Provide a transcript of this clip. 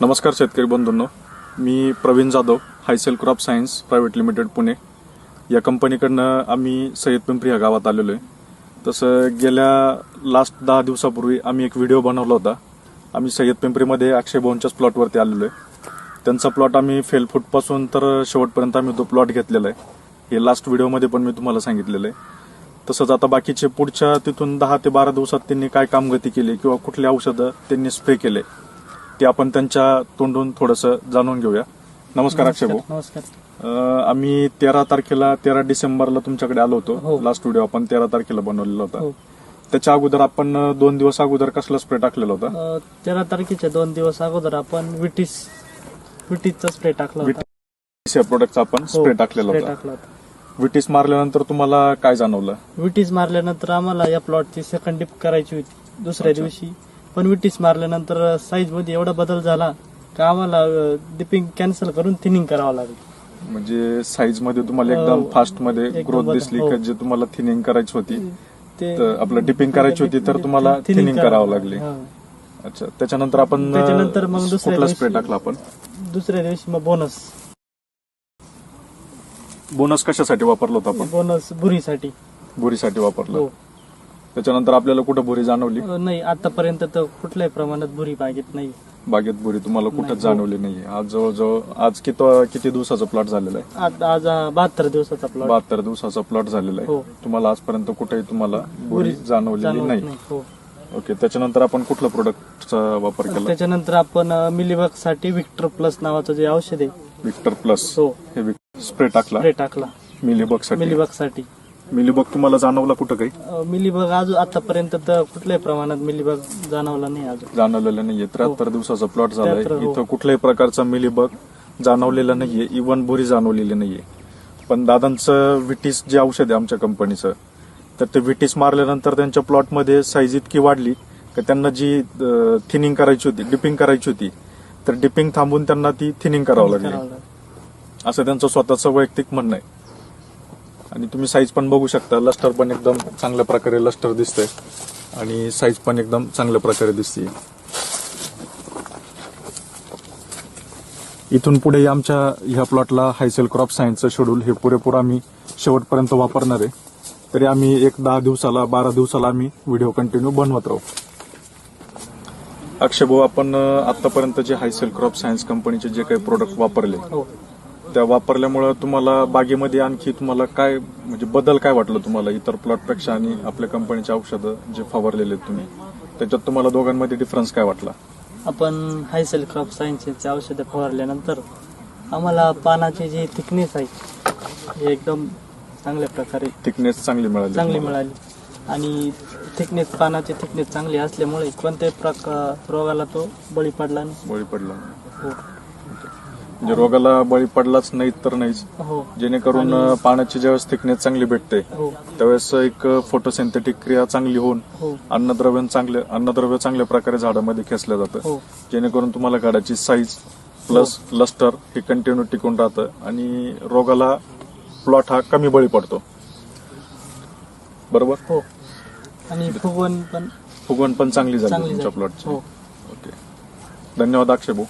नमस्कार शेतकरी बंधूंनो. मी Praveen Jadhav Hycel crop science private limited Pune. या कंपनीकडनं आम्ही सय्यद पिंपरी या गावात आलेलो आहे. तसं गेल्या लास्ट दहा दिवसापूर्वी आम्ही एक व्हिडिओ बनवला होता. आम्ही सय्यद पिंपरीमध्ये अक्षय भवनच्याच प्लॉटवरती आलेलो आहे. त्यांचा प्लॉट आम्ही फेलफूटपासून तर शेवटपर्यंत आम्ही तो प्लॉट घेतलेला आहे. हे लास्ट व्हिडिओमध्ये पण मी तुम्हाला सांगितलेलं आहे. तसंच आता बाकीचे पुढच्या तिथून दहा ते बारा दिवसात त्यांनी काय कामगती केली किंवा कुठले औषधं त्यांनी स्प्रे केले ते आपण त्यांच्या तोंडून थोडंसं जाणून घेऊया. नमस्कार अक्षय भाऊ नमस्कार. अं, आम्ही तेरा तारखेला तेरा डिसेंबरला तुमच्याकडे आलो होतो. हो. लास्ट व्हिडिओ आपण तेरा तारखेला बनवलेला हो. होता त्याच्या अगोदर आपण अं, दोन दिवस अगोदर कसला स्प्रे टाकलेला होता? अ, तेरा तारखेच्या दोन दिवस अगोदर आपण विटीस विटीसचा स्प्रे टाकला होता. या प्रोडक्टचा आपण हो, स्प्रे टाकलेला स्प्रे होता. टाकला होता. विटीस मारल्यानंतर तुम्हाला काय जाणवलं? विटीस मारल्यानंतर आम्हाला या प्लॉटची सेकंड डिप करायची होती. दुसऱ्या. दिवशी पण विटीस मारल्यानंतर साईजमध्ये एवढा बदल झाला का आम्हाला डिपिंग कॅन्सल करून थिनिंग करावं लागली. म्हणजे साईजमध्ये तुम्हाला हो. एकदम फास्टमध्ये ग्रोथ दिसली हो. का जे तुम्हाला थिनिंग करायची होती? तर आपलं डिपिंग करायची होती तर तुम्हाला थिनिंग करावं लागली. अच्छा त्याच्यानंतर आपण त्याच्यानंतर मग दुसऱ्या स्प्रे टाकला आपण? दुसऱ्या दिवशी मग बोनस बोनस कशासाठी वापरला होता आपण? बोनस बुरीसाठी. भुरीसाठी वापरला. हो. त्याच्यानंतर आपल्याला कुठं भुरी जाणवली? अ, नाही आतापर्यंत तर कुठल्याही प्रमाणात बुरी बागेत नाही. बागेत भुरी तुम्हाला कुठंच नाही. जाणवली नाहीये. आज जवळजवळ आज किती किती दिवसाचा प्लॉट झालेला आहे? आज आज बहात्तर दिवसाचा प्लॉट बहात्तर दिवसाचा प्लॉट झालेला आहे. हो. तुम्हाला आजपर्यंत कुठेही तुम्हाला भुरी बुरी जाणवलेली जाणवत नाही. नाही हो. ओके त्याच्यानंतर आपण कुठल्या प्रोडक्टचा वापर केला? त्याच्यानंतर आपण मिलीबगसाठी विक्टर प्लस नावाचं जे औषध आहे. विक्टर प्लस हो. हे स्प्रे टाकला? स्प्रे टाकला. मिलीबगसाठी मिलीबगसाठी मिलीबग तुम्हाला जाणवला कुठं काही? मिलीबग अजून आतापर्यंत तर कुठल्याही प्रमाणात मिलीबग जाणवला नाही अजून जाणवलेलं नाहीये. त्र्याहत्तर दिवसाचा प्लॉट झालाय. 73, हो. इथं कुठल्याही प्रकारचा मिलीबग जाणवलेला नाहीये. इवन बोरी जाणवलेली नाहीये. पण दादांचं विटीस जे औषध आहे आमच्या कंपनीचं तर ते विटीस मारल्यानंतर त्यांच्या प्लॉटमध्ये साईज इतकी वाढली की त्यांना जी थिनिंग करायची होती डिपिंग करायची होती तर डिपिंग थांबून त्यांना ती थिनिंग करावं लागली. करावं लागलं. असं त्यांचं स्वतःचं वैयक्तिक म्हणणं आहे. आणि तुम्ही साईज पण बघू शकता. लस्टर पण एकदम चांगल्या प्रकारे लस्टर दिसतंय. आणि साईज पण एकदम चांगल्या प्रकारे दिसते इथून पुढे आमच्या ह्या प्लॉटला हायसेल क्रॉप सायन्सचं शेड्यूल हे पुरेपूर आम्ही शेवटपर्यंत वापरणार आहे. तरी आम्ही एक दहा दिवसाला बारा दिवसाला आम्ही व्हिडिओ कंटिन्यू बनवत राहू. अक्षय भाऊ आपण आतापर्यंत जे हायसेल क्रॉप सायन्स कंपनीचे जे काही प्रोडक्ट वापरले हो. त्या वापरल्यामुळे तुम्हाला बागेमध्ये आणखी तुम्हाला काय म्हणजे बदल काय वाटलं तुम्हाला इतर प्लॉटपेक्षा आणि आपल्या कंपनीचे औषधं जे फवारलेले तुम्ही? त्याच्यात तुम्हाला दोघांमध्ये डिफरन्स काय वाटला? आपण हायसेल क्रॉप सायन्सचे औषधं फवारल्यानंतर आम्हाला पानाची जी थिकनेस आहे एकदम चांगल्या प्रकारे थिकनेस चांगली मिळाली. चांगली. मिळाली. आणि थिकनेस पानाची थिकनेस चांगली असल्यामुळे कोणत्याही प्रकार रोगाला तो बळी पडला नाही. बळी पडला हो. म्हणजे रोगाला बळी पडलाच नाही तर नाहीच. हो. जेणेकरून पाण्याची ज्यावेळेस थिकनेस चांगली भेटते हो. त्यावेळेस एक फोटोसिंथेटिक क्रिया चांगली होऊन हो. अन्नद्रव्य चांगले अन्नद्रव्य चांगल्या प्रकारे झाडामध्ये खेचलं जातं. हो. जेणेकरून तुम्हाला झाडाची साईज प्लस लस्टर हे कंटिन्यू टिकून राहतं आणि रोगाला प्लॉट हा कमी बळी पडतो. बरोबर? हो. आणि फुगवण पण फुगवण पण चांगली झाली तुमच्या. प्लॉटची ओके धन्यवाद अक्षय भाऊ